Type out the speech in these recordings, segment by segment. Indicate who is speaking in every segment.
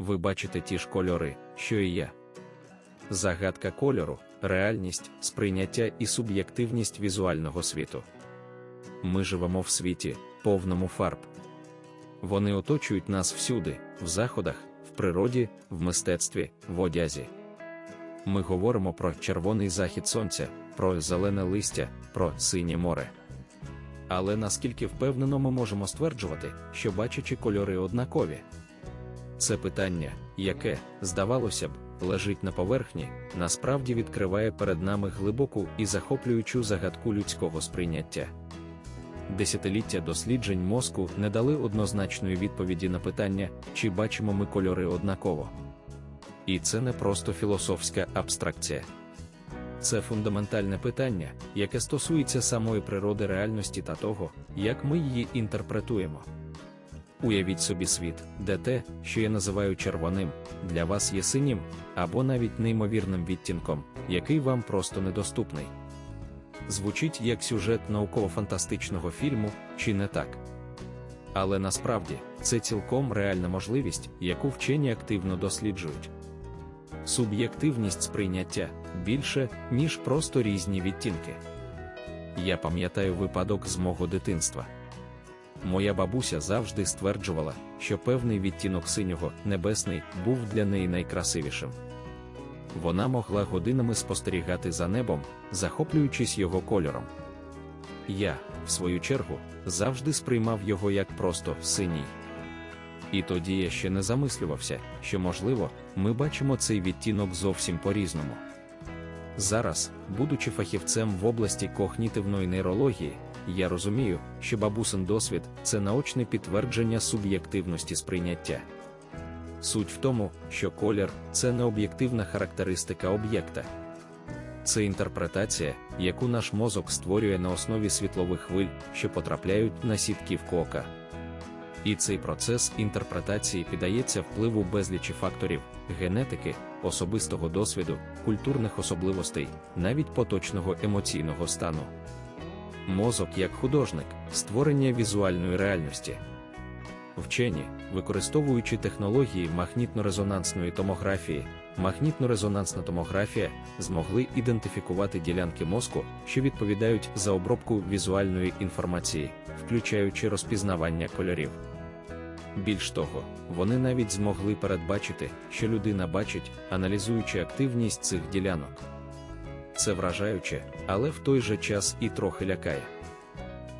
Speaker 1: ви бачите ті ж кольори, що і я. Загадка кольору, реальність, сприйняття і суб'єктивність візуального світу. Ми живемо в світі, повному фарб. Вони оточують нас всюди, в заходах, в природі, в мистецтві, в одязі. Ми говоримо про червоний захід сонця, про зелене листя, про синє море. Але наскільки впевнено ми можемо стверджувати, що бачачи кольори однакові? Це питання, яке, здавалося б, лежить на поверхні, насправді відкриває перед нами глибоку і захоплюючу загадку людського сприйняття. Десятиліття досліджень мозку не дали однозначної відповіді на питання, чи бачимо ми кольори однаково. І це не просто філософська абстракція. Це фундаментальне питання, яке стосується самої природи реальності та того, як ми її інтерпретуємо. Уявіть собі світ, де те, що я називаю червоним, для вас є синім, або навіть неймовірним відтінком, який вам просто недоступний. Звучить як сюжет науково-фантастичного фільму, чи не так? Але насправді це цілком реальна можливість, яку вчені активно досліджують. Суб'єктивність сприйняття більше, ніж просто різні відтінки. Я пам'ятаю випадок з мого дитинства. Моя бабуся завжди стверджувала, що певний відтінок синього небесний був для неї найкрасивішим. Вона могла годинами спостерігати за небом, захоплюючись його кольором. Я, в свою чергу, завжди сприймав його як просто синій. І тоді я ще не замислювався, що, можливо, ми бачимо цей відтінок зовсім по-різному. Зараз, будучи фахівцем в області когнітивної нейрології, я розумію, що бабусин досвід це наочне підтвердження суб'єктивності сприйняття. Суть в тому, що колір це не об'єктивна характеристика об'єкта. Це інтерпретація, яку наш мозок створює на основі світлових хвиль, що потрапляють на сітківку ока. І цей процес інтерпретації піддається впливу безлічі факторів, генетики, особистого досвіду, культурних особливостей, навіть поточного емоційного стану. Мозок як художник, створення візуальної реальності. Вчені, використовуючи технології магнітно-резонансної томографії, магнітно-резонансна томографія змогли ідентифікувати ділянки мозку, що відповідають за обробку візуальної інформації, включаючи розпізнавання кольорів. Більш того, вони навіть змогли передбачити, що людина бачить, аналізуючи активність цих ділянок. Це вражаюче, але в той же час і трохи лякає.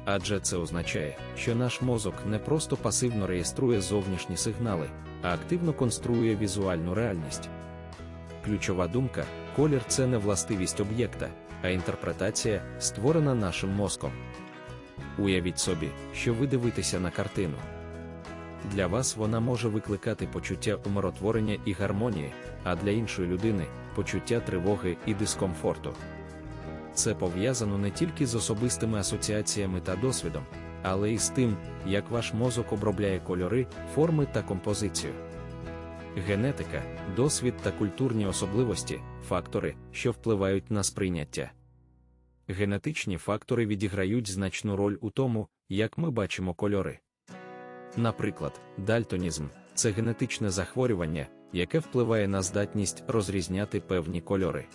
Speaker 1: Адже це означає, що наш мозок не просто пасивно реєструє зовнішні сигнали, а активно конструює візуальну реальність. Ключова думка колір це не властивість об'єкта, а інтерпретація, створена нашим мозком. Уявіть собі, що ви дивитеся на картину. Для вас вона може викликати почуття умиротворення і гармонії, а для іншої людини почуття тривоги і дискомфорту. Це пов'язано не тільки з особистими асоціаціями та досвідом, але й з тим, як ваш мозок обробляє кольори, форми та композицію. Генетика, досвід та культурні особливості фактори, що впливають на сприйняття. Генетичні фактори відіграють значну роль у тому, як ми бачимо кольори. Наприклад, дальтонізм це генетичне захворювання, яке впливає на здатність розрізняти певні кольори.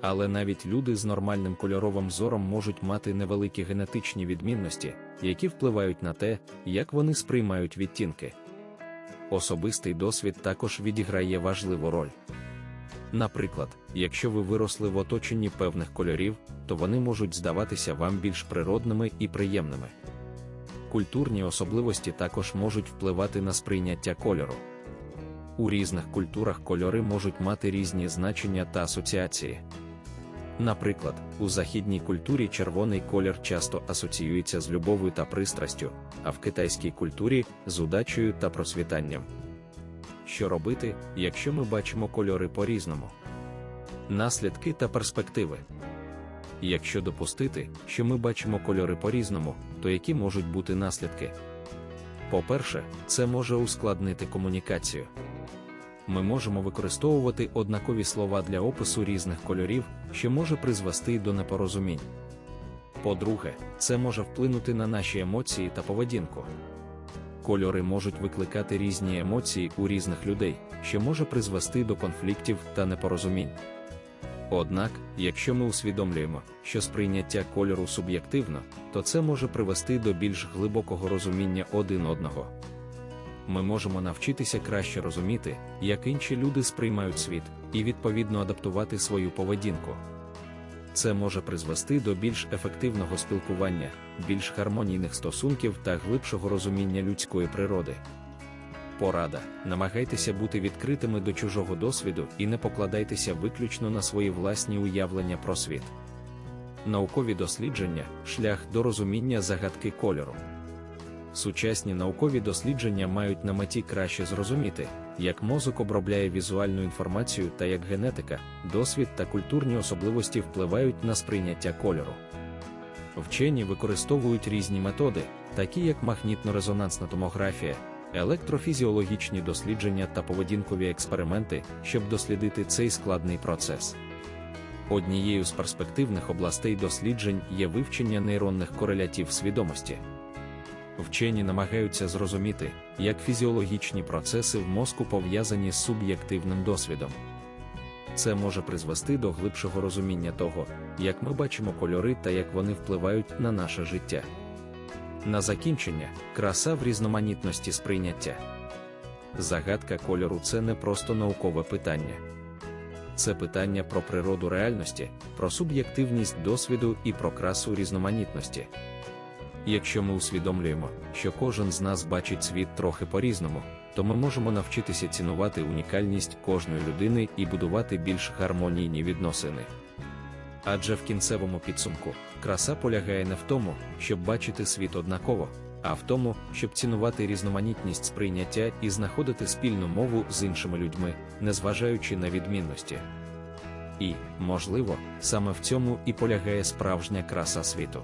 Speaker 1: Але навіть люди з нормальним кольоровим зором можуть мати невеликі генетичні відмінності, які впливають на те, як вони сприймають відтінки. Особистий досвід також відіграє важливу роль. Наприклад, якщо ви виросли в оточенні певних кольорів, то вони можуть здаватися вам більш природними і приємними. Культурні особливості також можуть впливати на сприйняття кольору. У різних культурах кольори можуть мати різні значення та асоціації. Наприклад, у західній культурі червоний колір часто асоціюється з любов'ю та пристрастю, а в китайській культурі з удачею та просвітанням. Що робити, якщо ми бачимо кольори по-різному? Наслідки та перспективи. Якщо допустити, що ми бачимо кольори по-різному, то які можуть бути наслідки? По-перше, це може ускладнити комунікацію. Ми можемо використовувати однакові слова для опису різних кольорів, що може призвести до непорозумінь. По-друге, це може вплинути на наші емоції та поведінку. Кольори можуть викликати різні емоції у різних людей, що може призвести до конфліктів та непорозумінь. Однак, якщо ми усвідомлюємо, що сприйняття кольору суб'єктивно, то це може привести до більш глибокого розуміння один одного. Ми можемо навчитися краще розуміти, як інші люди сприймають світ, і відповідно адаптувати свою поведінку. Це може призвести до більш ефективного спілкування, більш гармонійних стосунків та глибшого розуміння людської природи. Порада: намагайтеся бути відкритими до чужого досвіду і не покладайтеся виключно на свої власні уявлення про світ. Наукові дослідження шлях до розуміння загадки кольору. Сучасні наукові дослідження мають на меті краще зрозуміти, як мозок обробляє візуальну інформацію та як генетика, досвід та культурні особливості впливають на сприйняття кольору. Вчені використовують різні методи, такі як магнітно-резонансна томографія, електрофізіологічні дослідження та поведінкові експерименти, щоб дослідити цей складний процес. Однією з перспективних областей досліджень є вивчення нейронних корелятів свідомості. Вчені намагаються зрозуміти, як фізіологічні процеси в мозку пов'язані з суб'єктивним досвідом. Це може призвести до глибшого розуміння того, як ми бачимо кольори та як вони впливають на наше життя. На закінчення, краса в різноманітності сприйняття. Загадка кольору це не просто наукове питання. Це питання про природу реальності, про суб'єктивність досвіду і про красу різноманітності. Якщо ми усвідомлюємо, що кожен з нас бачить світ трохи по-різному, то ми можемо навчитися цінувати унікальність кожної людини і будувати більш гармонійні відносини. Адже в кінцевому підсумку краса полягає не в тому, щоб бачити світ однаково, а в тому, щоб цінувати різноманітність сприйняття і знаходити спільну мову з іншими людьми, незважаючи на відмінності. І, можливо, саме в цьому і полягає справжня краса світу.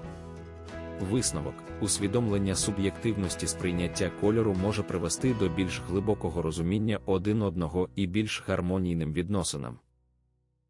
Speaker 1: Висновок, усвідомлення суб'єктивності сприйняття кольору може привести до більш глибокого розуміння один одного і більш гармонійним відносинам.